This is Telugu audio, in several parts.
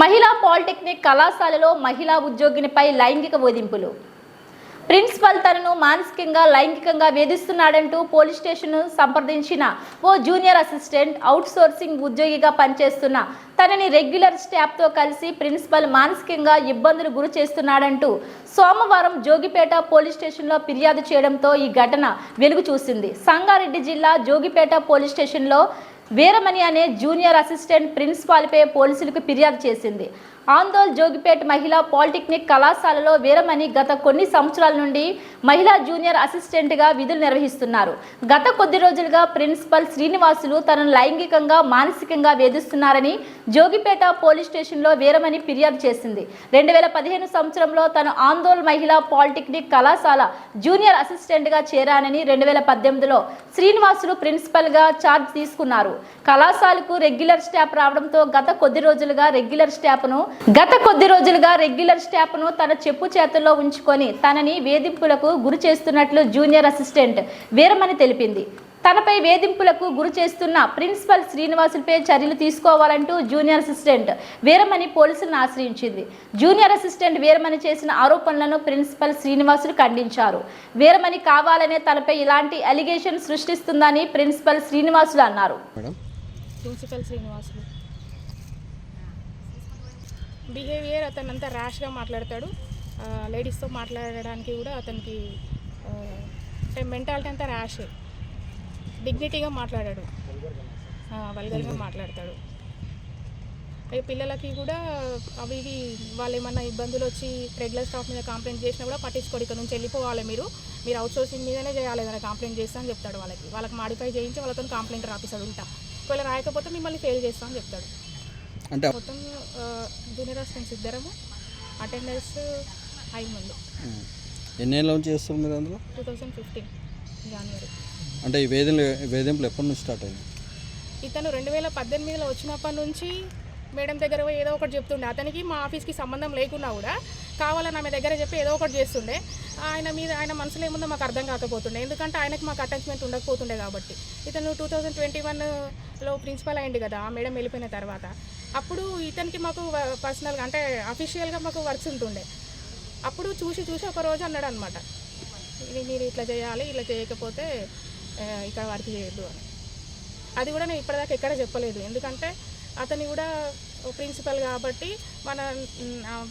మహిళా పాలిటెక్నిక్ కళాశాలలో మహిళా ఉద్యోగినిపై లైంగిక వేధింపులు. ప్రిన్సిపల్ తనను మానసికంగా లైంగికంగా వేధిస్తున్నాడంటూ పోలీస్ స్టేషన్ సంప్రదించిన ఓ జూనియర్ అసిస్టెంట్ అవుట్ సోర్సింగ్ ఉద్యోగిగా పనిచేస్తున్న తనని రెగ్యులర్ స్టాఫ్తో కలిసి ప్రిన్సిపల్ మానసికంగా ఇబ్బందులు గురి చేస్తున్నాడంటూ సోమవారం జోగిపేట పోలీస్ స్టేషన్లో ఫిర్యాదు చేయడంతో ఈ ఘటన వెలుగు చూసింది సంగారెడ్డి జిల్లా జోగిపేట పోలీస్ స్టేషన్లో వీరమణి అనే జూనియర్ అసిస్టెంట్ ప్రిన్సిపాల్పై పోలీసులకు ఫిర్యాదు చేసింది. ఆందోల్ జోగిపేట్ మహిళా పాలిటెక్నిక్ కళాశాలలో వీరమణి గత కొన్ని సంవత్సరాల నుండి మహిళా జూనియర్ అసిస్టెంట్గా విధులు నిర్వహిస్తున్నారు. గత కొద్ది రోజులుగా ప్రిన్సిపల్ శ్రీనివాసులు తనను లైంగికంగా మానసికంగా వేధిస్తున్నారని జోగిపేట పోలీస్ స్టేషన్లో వీరమణి ఫిర్యాదు చేసింది. రెండు వేల పదిహేను సంవత్సరంలో తను ఆందోళన మహిళా పాలిటెక్నిక్ కళాశాల జూనియర్ అసిస్టెంట్గా చేరానని రెండు వేల పద్దెనిమిదిలో శ్రీనివాసులు ప్రిన్సిపల్గా ఛార్జ్ తీసుకున్నారు. కళాశాలకు రెగ్యులర్ స్టాఫ్ రావడంతో గత కొద్ది రోజులుగా రెగ్యులర్ స్టాఫ్ను గత కొద్ది రోజులుగా రెగ్యులర్ స్టాఫ్ను తన చెప్పు చేతుల్లో ఉంచుకొని తనని వేధింపులకు గురి చేస్తున్నట్లు జూనియర్ అసిస్టెంట్ వీరమణి తెలిపింది. తనపై వేధింపులకు గురి చేస్తున్న ప్రిన్సిపల్ శ్రీనివాసులపై చర్యలు తీసుకోవాలంటూ జూనియర్ అసిస్టెంట్ వీరమణి పోలీసులను ఆశ్రయించింది. జూనియర్ అసిస్టెంట్ వీరమణి చేసిన ఆరోపణలను ప్రిన్సిపల్ శ్రీనివాసులు ఖండించారు. వీరమణి కావాలనే తనపై ఇలాంటి అలిగేషన్ సృష్టిస్తుందని ప్రిన్సిపల్ శ్రీనివాసులు అన్నారు. ప్రిన్సిపల్ శ్రీనివాసులు. బిహేవియర్ అతను అంతా ర్యాష్గా మాట్లాడతాడు. లేడీస్తో మాట్లాడడానికి కూడా అతనికి అంటే మెంటాలిటీ అంతా ర్యాష్. డిగ్నిటీగా మాట్లాడాడు. వల్గర్గా మాట్లాడతాడు. పిల్లలకి కూడా అవి వాళ్ళు ఏమన్నా ఇబ్బందులు వచ్చి రెగ్యులర్ స్టాఫ్ మీద కంప్లైంట్ చేసినా కూడా పట్టించుకోడు. ఇక్కడ నుంచి వెళ్ళిపోవాలి మీరు. మీరు అవుట్ సోర్సింగ్ మీదనే చేయాలి ఏదైనా కంప్లైంట్ చేస్తా అని చెప్తాడు వాళ్ళకి. వాళ్ళకి మాడిఫై చేయించి వాళ్ళతో కంప్లైంట్ రాపిస్తాడు ఉంటా. ఒకవేళ రాయకపోతే మిమ్మల్ని ఫెయిల్ చేస్తా అని చెప్తాడు. అంటే మొత్తం జూనియర్ అసిస్టెంట్స్ ఇద్దరము. అటెండర్స్ ఐదు మంది. చేస్తారు మీరు అందులో? టూ థౌజండ్ ఫిఫ్టీన్ జనవరి అంటే ఈ వేధింపులు వేధింపులు ఎప్పటి నుంచి స్టార్ట్ అయింది ఇతను రెండు వేల పద్దెనిమిదిలో వచ్చినప్పటి నుంచి మేడం దగ్గర పోయి ఏదో ఒకటి చెప్తుండే. అతనికి మా ఆఫీస్కి సంబంధం లేకున్నా కూడా కావాలని ఆమె దగ్గర చెప్పి ఏదో ఒకటి చేస్తుండే. ఆయన మీద ఆయన మనసులో ఏముందో మాకు అర్థం కాకపోతుండే. ఎందుకంటే ఆయనకు మాకు అటాచ్మెంట్ ఉండకపోతుండే కాబట్టి. ఇతను టూ థౌజండ్ ట్వంటీ వన్లో ప్రిన్సిపల్ అయింది కదా ఆ మేడం వెళ్ళిపోయిన తర్వాత. అప్పుడు ఇతనికి మాకు పర్సనల్గా అంటే అఫీషియల్గా మాకు వర్క్స్ ఉంటుండే. అప్పుడు చూసి చూసి ఒక రోజు అన్నాడు అనమాట ఇది మీరు ఇట్లా చేయాలి ఇలా చేయకపోతే ఇక్కడ వర్క్ చేయొద్దు అని. అది కూడా నేను ఇప్పటిదాకా ఎక్కడ చెప్పలేదు. ఎందుకంటే అతని కూడా ప్రిన్సిపల్ కాబట్టి మన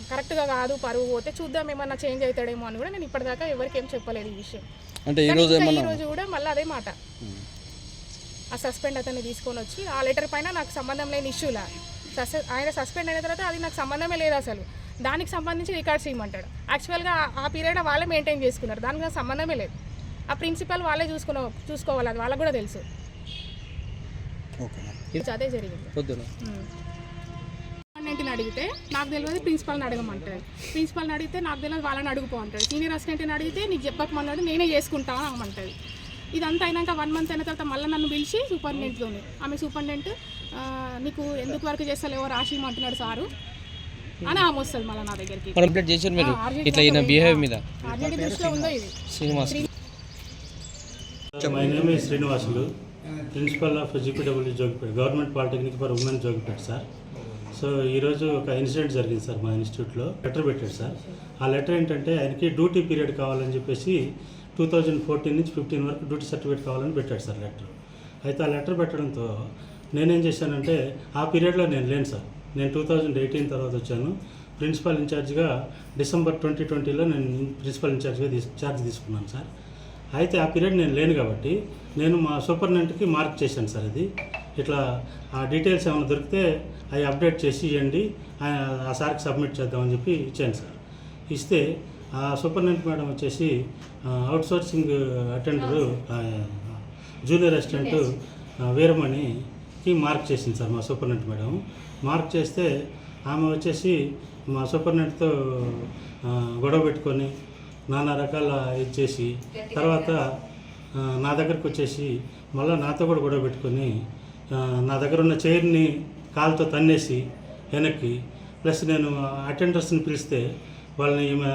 కరెక్ట్గా కాదు పరువు పోతే చూద్దాం ఏమన్నా చేంజ్ అవుతాడేమో అని కూడా నేను ఇప్పటిదాకా ఎవరికి ఏం చెప్పలేదు ఈ విషయం. అంటే ఈ కానీ రోజు ఇంకా ఈ ఏమన్నా రోజు కూడా మళ్ళీ అదే మాట. ఆ సస్పెండ్ అతన్ని తీసుకొని వచ్చి ఆ లెటర్ పైన నాకు సంబంధం లేని ఇష్యూలా? సస్ ఆయన సస్పెండ్ అయిన తర్వాత అది నాకు సంబంధమే లేదు అసలు. దానికి సంబంధించి రికార్డ్స్ ఇవ్వమంటాడు. యాక్చువల్గా ఆ- ఆ పీరియడ్ వాళ్ళే మెయింటైన్ చేసుకున్నారు. దానికి నాకు సంబంధమే లేదు. ఆ ప్రిన్సిపల్ వాళ్ళే చూసుకున్న చూసుకోవాలి అది వాళ్ళకు కూడా తెలుసు. అదే జరిగింది. అసిస్టెంట్ని అడిగితే నాకు తెలియదు ప్రిన్సిపల్ని అడగమంటాడు ప్రిన్సిపల్ని అడిగితే నాకు తెలియదు వాళ్ళని అడుగుపో అంటాడు సీనియర్ అసిస్టెంట్ని అడిగితే నీకు చెప్పకమన్నాడు నేనే చేసుకుంటాను అనమంటాడు ఇదంతా అయినాక వన్ మంత్ అయిన తర్వాత మళ్ళీ నన్ను పిలిచి సూపరింటెండెంట్లోని ఆమె సూపరింటెండెంట్ ఆ, నీకు ఎందుకు వర్క్ చేస్తలేవో రాసి అంటున్నాడు సారు అని ఆమె వస్తుంది మళ్ళీ నా దగ్గరికి. కంప్లీట్ చేశారు మీరు. ఇట్లా ఈయన బిహేవ్ మీద. ఆర్జేడీ దృష్టిలో ఉందో ఇది. శ్రీనివాస్. మై నేమ్ ఈ Srinivasulu principal of G P W Jogipet government polytechnic for women Jogipet sir so ఈరోజు ఒక ఇన్సిడెంట్ జరిగింది సార్ మా ఇన్స్టిట్యూట్లో లెటర్ పెట్టాడు సార్ ఆ లెటర్ ఏంటంటే ఆయనకి డ్యూటీ పీరియడ్ కావాలని చెప్పేసి టూ థౌజండ్ ఫోర్టీన్ నుంచి ఫిఫ్టీన్ వరకు డ్యూటీ సర్టిఫికేట్ కావాలని పెట్టాడు సార్ లెటర్ అయితే ఆ లెటర్ పెట్టడంతో నేనేం చేశానంటే ఆ పీరియడ్లో నేను లేను సార్ నేను టూ థౌజండ్ ఎయిటీన్ తర్వాత వచ్చాను. ప్రిన్సిపల్ ఇన్ఛార్జ్గా డిసెంబర్ ట్వంటీ ట్వంటీలో నేను ప్రిన్సిపల్ ఇన్ఛార్జ్గా తీసు ఛార్జ్ తీసుకున్నాను సార్ అయితే ఆ పీరియడ్ నేను లేను కాబట్టి నేను మా సూపర్నెంట్కి మార్క్ చేశాను సార్ అది. ఇట్లా ఆ డీటెయిల్స్ ఏమైనా దొరికితే అవి అప్డేట్ చేసి ఇవ్వండి. ఆ- ఆ సార్కి సబ్మిట్ చేద్దామని చెప్పి ఇచ్చాను సార్. ఇస్తే ఆ సూపర్నెంట్ మేడం వచ్చేసి outsourcing attender junior assistant వీరమణికి మార్క్ చేసింది సార్ మా సూపర్నెంట్ మేడం. మార్క్ చేస్తే ఆమె వచ్చేసి మా సూపర్నెంట్తో గొడవ పెట్టుకొని నానా రకాల ఇది చేసి తర్వాత నా దగ్గరకు వచ్చేసి మళ్ళీ నాతో కూడా గొడవ పెట్టుకొని నా దగ్గర ఉన్న చైర్ని కాలుతో తన్నేసి వెనక్కి ప్లస్ నేను అటెండర్స్ని పిలిస్తే వాళ్ళని ఈమె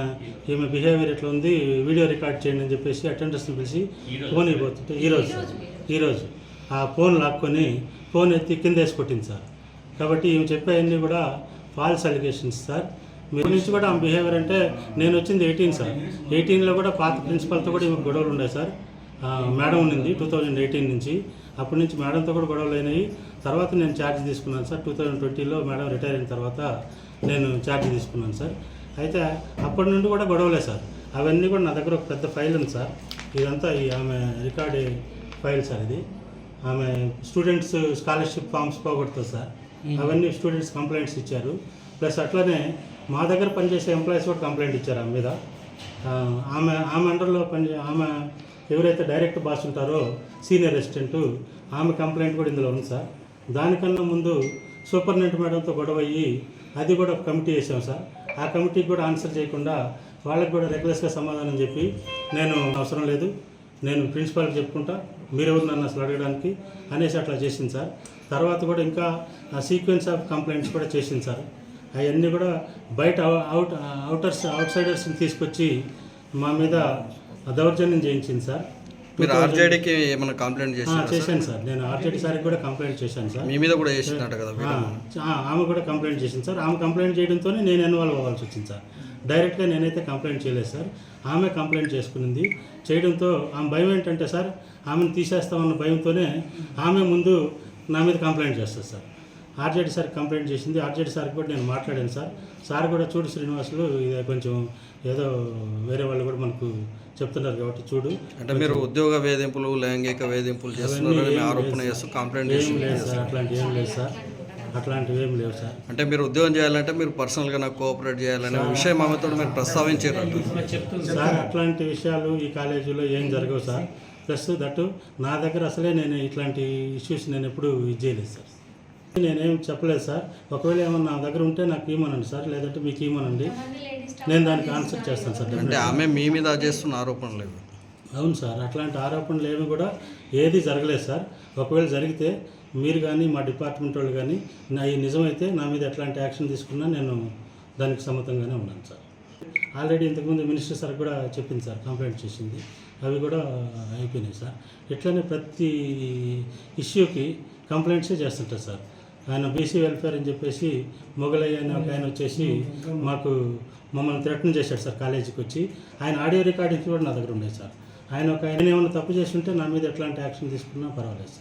ఈమె బిహేవియర్ ఎట్లా ఉంది వీడియో రికార్డ్ చేయండి అని చెప్పేసి అటెండర్స్ని పిలిచి ఫోన్ అయిపోతుంటే ఈరోజు ఈరోజు ఆ ఫోన్ లాక్కొని ఫోన్ ఎత్తి కింద వేసి కొట్టింది సార్. కాబట్టి ఈమె చెప్పేవన్నీ కూడా ఫాల్స్ అలిగేషన్స్ సార్. మీరు నుంచి కూడా ఆమె బిహేవియర్ అంటే నేను వచ్చింది ఎయిటీన్ సార్ ఎయిటీన్లో కూడా పాత ప్రిన్సిపల్తో కూడా ఈమె గొడవలు ఉన్నాయి సార్ మేడం ఉన్నింది టూ థౌజండ్ ఎయిటీన్ నుంచి. అప్పటి నుంచి మేడంతో కూడా గొడవలు అయినాయి. తర్వాత నేను ఛార్జ్ తీసుకున్నాను సార్ టూ థౌజండ్ ట్వంటీలో మేడం రిటైర్ అయిన తర్వాత నేను ఛార్జ్ తీసుకున్నాను సార్ అయితే అప్పటి నుండి కూడా గొడవలే సార్ అవన్నీ కూడా నా దగ్గర ఒక పెద్ద ఫైల్ ఉంది సార్ ఇదంతా ఈ ఆమె రికార్డ్ ఫైల్ సార్ ఇది. ఆమె స్టూడెంట్స్ స్కాలర్షిప్ ఫామ్స్ పోగొడుతుంది సార్ అవన్నీ స్టూడెంట్స్ కంప్లైంట్స్ ఇచ్చారు. ప్లస్ అట్లనే మా దగ్గర పనిచేసే ఎంప్లాయీస్ కూడా కంప్లైంట్ ఇచ్చారు ఆమె మీద. ఆమె ఆమె అండర్లో పని ఆమె ఎవరైతే డైరెక్ట్ బాస్ ఉంటారో సీనియర్ అసిస్టెంట్ ఆమె కంప్లైంట్ కూడా ఇందులో ఉంది సార్. దానికన్నా ముందు సూపరింటెండెంట్ మేడంతో గొడవ అయ్యి అది కూడా ఒక కమిటీ వేసాం సార్. ఆ కమిటీకి కూడా ఆన్సర్ చేయకుండా వాళ్ళకి కూడా రెగ్యులర్స్గా సమాధానం చెప్పి నేను అవసరం లేదు నేను ప్రిన్సిపాల్కి చెప్పుకుంటా మీరెవరు నన్ను అసలు అడగడానికి? అనేసి అట్లా చేసింది సార్. తర్వాత కూడా ఇంకా సీక్వెన్స్ ఆఫ్ కంప్లైంట్స్ కూడా చేసింది సార్. అవన్నీ కూడా బయట అవుట్ అవుటర్స్ అవుట్ సైడర్స్ని తీసుకొచ్చి మా మీద దౌర్జన్యం చేయించింది సార్. మీరు ఆర్జేడీకి ఏమైనా కంప్లైంట్ చేశారా? చేశాను సార్. నేను ఆర్జేడీ సార్కి కూడా కంప్లైంట్ చేశాను సార్. మీ మీద కూడా చేసిందట కదా ఆమె కూడా కంప్లైంట్ చేసింది సార్. ఆమె కంప్లైంట్ చేయడంతోనే నేను ఇన్వాల్వ్ అవ్వాల్సి వచ్చింది సార్. డైరెక్ట్గా నేనైతే కంప్లైంట్ చేయలేదు సార్. ఆమె కంప్లైంట్ చేసుకునింది. చేయడంతో ఆమె భయం ఏంటంటే సార్ ఆమెను తీసేస్తామన్న భయంతోనే ఆమె ముందు నా మీద కంప్లైంట్ చేస్తుంది సార్. ఆర్జేడీ సార్ కంప్లైంట్ చేసింది. ఆర్జేడీ సార్ కూడా నేను మాట్లాడాను సార్. సార్ కూడా చూడు శ్రీనివాసులు ఇది కొంచెం ఏదో వేరే వాళ్ళు కూడా మనకు చెప్తున్నారు కాబట్టి చూడు. అంటే మీరు ఉద్యోగ వేధింపులు లైంగిక వేధింపులు చేస్తున్నారని ఆరోపణ చేస్తూ కంప్లైంట్ ఏం లేదు సార్ అట్లాంటివి ఏం లేదు సార్. అట్లాంటివి ఏం లేవు సార్. అంటే మీరు ఉద్యోగం చేయాలంటే మీరు పర్సనల్గా నాకు కోఆపరేట్ చేయాలనే విషయం ఆమెతో మీరు ప్రస్తావించారు సార్ అట్లాంటి విషయాలు ఈ కాలేజీలో ఏం జరగవు సార్. ప్లస్ దట్టు నా దగ్గర అసలే నేను ఇట్లాంటి ఇష్యూస్ నేను ఎప్పుడు ఇది చేయలేదు సార్. నేనేం చెప్పలేదు సార్. ఒకవేళ ఏమన్నా నా దగ్గర ఉంటే నాకు ఇవ్వమనండి సార్ లేదంటే మీకు ఇవ్వమనండి. నేను దానికి ఆన్సర్ చేస్తాను సార్ అంటే. ఆమె మీ మీద చేస్తున్న ఆరోపణలు లేవు. అవును సార్ అట్లాంటి ఆరోపణలు ఏమి కూడా ఏది జరగలేదు సార్. ఒకవేళ జరిగితే మీరు కానీ మా డిపార్ట్మెంట్ వాళ్ళు కానీ నా ఈ నిజమైతే నా మీద ఎట్లాంటి యాక్షన్ తీసుకున్నా నేను దానికి సమ్మతంగానే ఉన్నాను సార్. ఆల్రెడీ ఇంతకుముందు మినిస్టర్ సార్ కూడా చెప్పింది సార్ కంప్లైంట్ చేసింది. అవి కూడా అయిపోయినాయి సార్. ఇట్లనే ప్రతి ఇష్యూకి కంప్లైంట్సే చేస్తుంటారు సార్. ఆయన బీసీ వెల్ఫేర్ అని చెప్పేసి మొగలయ్య అనే ఒక ఆయన వచ్చేసి మాకు మమ్మల్ని థ్రెటన్ చేశాడు సార్ కాలేజీకి వచ్చి. ఆయన ఆడియో రికార్డింగ్స్ కూడా నా దగ్గర ఉండేది సార్. ఆయన ఒక ఆయన ఏమైనా తప్పు చేసి ఉంటే నా మీద ఎట్లాంటి యాక్షన్ తీసుకున్నా పర్వాలేదు సార్.